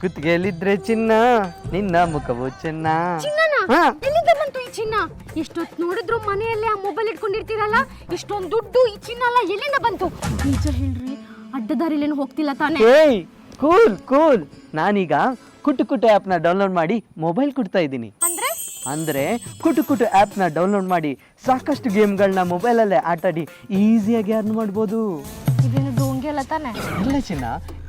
ಕುತ್ತಿಗೆಯಲ್ಲಿದ್ರೆ ಚಿನ್ನ ನಿನ್ನ ಮುಖವು ಚಿನ್ನ. ಚಿನ್ನನ? ಹಾ. ಎಲ್ಲಿಂದ ಬಂತು ಈ ಚಿನ್ನ? ಎಷ್ಟೊತ್ತು ನೋಡಿದ್ರು ಮನೆಯಲ್ಲೇ ಆ ಮೊಬೈಲ್ ಇಟ್ಕೊಂಡಿರ್ತೀರಲ್ಲ? ಇಷ್ಟೊಂದು ದುಡ್ಡು ಈ ಚಿನ್ನ ಎಲ್ಲ ಎಲ್ಲಿಂದ ಬಂತು? ನಿಜ ಹೇಳ್ರಿ ಅಡ್ಡದಾರಿಲೇನು ಹೋಗ್ತಿಲ್ಲ ತಾನೇ? ಏಯ್ ಕೂಲ್ ಕೂಲ್. ನಾನೀಗ ಕುಟು ಕುಟು ಆ್ಯಪ್ನ ಡೌನ್ಲೋಡ್ ಮಾಡಿ ಮೊಬೈಲ್ ಕೊಡ್ತಾ ಇದ್ದೀನಿ. ಅಂದ್ರೆ? ಅಂದರೆ ಕುಟು ಕುಟು ಆ್ಯಪ್ನ ಡೌನ್ಲೋಡ್ ಮಾಡಿ ಸಾಕಷ್ಟು ಗೇಮ್ಗಳನ್ನ ಮೊಬೈಲಲ್ಲೇ ಆಟಾಡಿ ಈಸಿಯಾಗಿ ಅರ್ನ್ ಮಾಡ್ಬೋದು. ಇದೇನು ಅಲ್ಲ ತಾನೆ? ಇಲ್ಲ ಚಿನ್ನ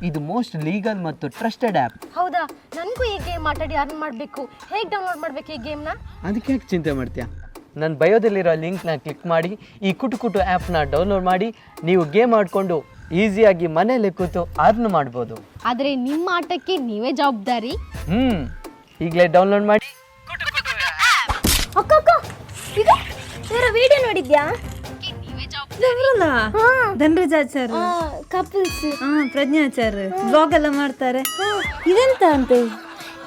ಇದು ಮೋಸ್ಟ್ ಲೀಗಲ್ ಮತ್ತು ಟ್ರಸ್ಟೆಡ್ ಆ್ಯಪ್ ಹೌದಾ? ನನಗೂ ಈ ಗೇಮ್ ಆಟಾಡಿ ಅರ್ನ್ ಮಾಡಬೇಕು? ಹೇಗೆ ಡೌನ್ಲೋಡ್ ಮಾಡಬೇಕು ಈ ಗೇಮ್ನ ಅದಕ್ಕೆ ಯಾಕೆ ಚಿಂತೆ ಮಾಡ್ತೀಯಾ? ನನ್ನ ಬಯೋದಲ್ಲಿರೋ ಲಿಂಕ್ನ ಕ್ಲಿಕ್ ಮಾಡಿ ಈ ಕುಟು ಕುಟು ಆ್ಯಪ್ನ ಡೌನ್ಲೋಡ್ ಮಾಡಿ ನೀವು ಗೇಮ್ ಆಡಿಕೊಂಡು ಈಸಿಯಾಗಿ ಮನೇಲಿ ಕೂತು ಅರ್ನ್ ಮಾಡ್ಬೋದು. ಆದರೆ ನಿಮ್ಮ ಆಟಕ್ಕೆ ನೀವೇ ಜವಾಬ್ದಾರಿ? ಹ್ಞೂ ಈಗಲೇ ಡೌನ್ಲೋಡ್ ಮಾಡಿ. ಅಕ್ಕ ಅಕ್ಕ ಇದು ವಿಡಿಯೋ ನೋಡಿದ್ಯಾ? ಇವರಲ್ಲ ಧನರಾಜಾಚಾರ್ ಕಪಲ್ಸ್ ಹಾ ಪ್ರಜ್ಞಾಚಾರ್ ಬ್ಲಾಗ್ ಎಲ್ಲ ಮಾಡ್ತಾರೆ. ಇದೆಂತ ಅಂತೆ?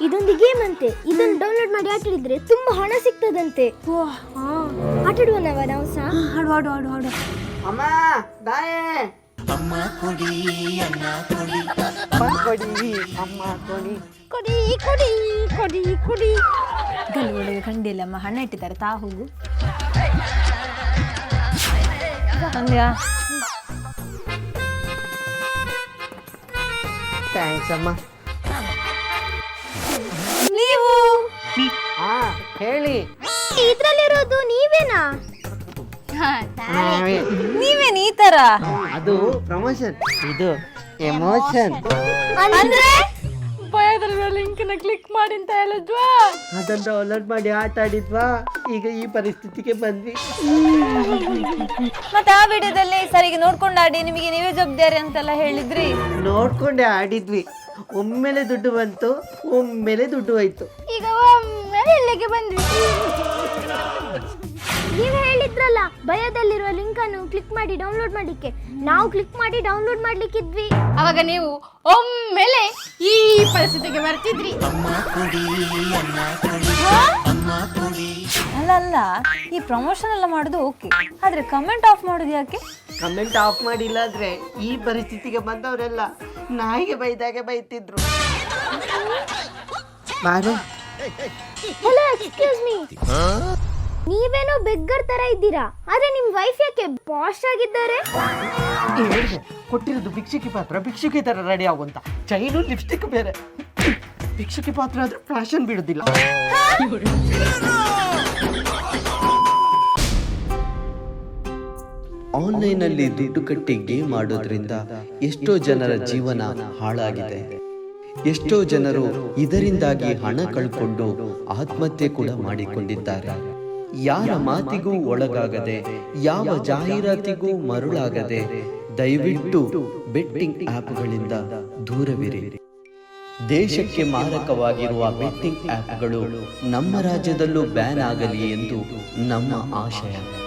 ಇದೊಂದು ಗೇಮ್ ಅಂತೆ. ಇದನ್ನು ಡೌನ್ಲೋಡ್ ಮಾಡಿ ಆಟಾಡಿದ್ರೆ ತುಂಬಾ ಹಣ ಸಿಗ್ತದಂತೆ. ಹಾ. ನಾವ ನಾವು ಸಹ? ಹಾಡು ಹಾಡು ಹಾಡು ಹಾಡು ಅಮ್ಮ ಬಾಯೇ. ಅಮ್ಮ ಕೊಡಿ ಅಣ್ಣ ಕೊಡಿ. ಕೊಡಿ ಅಮ್ಮ ಕೊಡಿ. ಕೊಡಿ ಕೊಡಿ ಕೊಡಿ ಕೊಡಿ. ಗಲ್ಲಿ ಒಳಗೆ ಕಂಡಿಲ್ಲ ಅಮ್ಮ ಹಣ ಇಟ್ಟಿದ್ದಾರೆ. ತಾ ಹೋಗು. ಸಂಧ್ಯಾ. ಥ್ಯಾಂಕ್ಸ್ ಅಮ್ಮ. ನೀವು? ಹಾ ಹೇಳಿ. ಇದ್ರಲ್ಲಿರೋದು ನೀವೇನಾ? ನೀವೇನ್ ಈ ತರ? ಅದು ಪ್ರಮೋಷನ್ ಇದು ಎಮೋಷನ್ ಅಂದ್ರೆ? ಭಯದಲ್ಲಿರೋ ಲಿಂಕ್ನ ಕ್ಲಿಕ್ ಮಾಡಿ ಅಂತ ಹೇಳಿದ್ವಾ? ಅದನ್ನ ಡೌನ್ಲೋಡ್ ಮಾಡಿ ಆಟ ಆಡಿದ್ವಾ? ಈಗ ಈ ಪರಿಸ್ಥಿತಿಗೆ ಬಂದ್ವಿ. ಮತ್ತೆ ಆ ವಿಡಿಯೋದಲ್ಲಿ ಸರಿಗೆ ನೋಡ್ಕೊಂಡು ಆಡಿ ನಿಮಗೆ ನೀವೇ ಜವಾಬ್ದಾರಿ ಅಂತೆಲ್ಲ ಹೇಳಿದ್ರಿ? ನೋಡ್ಕೊಂಡೆ ಆಡಿದ್ವಿ. ಒಮ್ಮೆಲೆ ದುಡ್ಡು ಬಂತು ಒಮ್ಮೆಲೆ ದುಡ್ಡು ಹೋಯ್ತು. ಈಗ ಒಮ್ಮೆಲೆ ಇಲ್ಲಿಗೆ ಬಂದ್ವಿ. ನೀವು ಹೇಳಿದ್ರಲ್ಲ ಭಯದಲ್ಲಿರುವ ಲಿಂಕ್ ಅನ್ನು ಕ್ಲಿಕ್ ಮಾಡಿ ಡೌನ್ಲೋಡ್ ಮಾಡ್ಲಿಕ್ಕೆ ನಾವು ಕ್ಲಿಕ್ ಮಾಡಿ ಡೌನ್ಲೋಡ್ ಮಾಡ್ಲಿಕ್ಕಿದ್ವಿ. ಅವಾಗ ನೀವು ಒಮ್ಮೆಲೆ ಈ ಪರಿಸ್ಥಿತಿಗೆ ಬರ್ತಿದ್ರಿ. ಅಲ್ಲ ಅಲ್ಲ ಈ ಪ್ರಮೋಷನ್ ಎಲ್ಲ ಮಾಡೋದು ಓಕೆ ಆದ್ರೆ ಕಮೆಂಟ್ ಆಫ್ ಮಾಡೋದು ಯಾಕೆ? ಕಮೆಂಟ್ ಆಫ್ ಮಾಡಿಲ್ಲ ಅಂದ್ರೆ ಈ ಪರಿಸ್ಥಿತಿಗೆ ಬಂದವರೆಲ್ಲ ನಾಯಿಗೆ ಬೈದಾಗೆ ಬೈತಿದ್ರು. ಬಾರೆ ಹಲೋ ಎಕ್ಸ್ಕ್ಯೂಸ್ ಮೀ ನೀವೇನೋ ಬೆಗ್ಗರ್ ತರ ಇದ್ದೀರಾ? ಆದ್ರೆ ನಿಮ್ ವೈಫ್ ಯಾಕೆ ಬಾಶ್ ಆಗಿದ್ದಾರೆ? ಹೇಳಿದೆ ಕೊಟ್ಟಿರೋದು ಭಿಕ್ಷುಕಿ ಪಾತ್ರ ಭಿಕ್ಷುಕಿ ತರ ರೆಡಿ ಆಗುವಂತ. ಚೈನು ಲಿಪ್ಸ್ಟಿಕ್ ಬೇರೆ. ಭಿಕ್ಷುಕಿ ಪಾತ್ರ ಆದ್ರೆ ಫ್ಯಾಷನ್ ಬಿಡುದಿಲ್ಲ. ಆನ್ಲೈನಲ್ಲಿ ದುಡ್ಡು ಕಟ್ಟಿ ಗೇಮ್ ಆಡೋದ್ರಿಂದ ಎಷ್ಟೋ ಜನರ ಜೀವನ ಹಾಳಾಗಿದೆ. ಎಷ್ಟೋ ಜನರು ಇದರಿಂದಾಗಿ ಹಣ ಕಳ್ಕೊಂಡು ಆತ್ಮಹತ್ಯೆ ಕೂಡ ಮಾಡಿಕೊಂಡಿದ್ದಾರೆ. ಯಾರ ಮಾತಿಗೂ ಒಳಗಾಗದೆ, ಯಾವ ಜಾಹೀರಾತಿಗೂ ಮರುಳಾಗದೆ, ದಯವಿಟ್ಟು ಬೆಟ್ಟಿಂಗ್ ಆ್ಯಪ್ಗಳಿಂದ ದೂರವಿರಿ. ದೇಶಕ್ಕೆ ಮಾರಕವಾಗಿರುವ ಬೆಟ್ಟಿಂಗ್ ಆ್ಯಪ್ಗಳು ನಮ್ಮ ರಾಜ್ಯದಲ್ಲೂ ಬ್ಯಾನ್ ಆಗಲಿ ಎಂದು ನಮ್ಮ ಆಶಯ.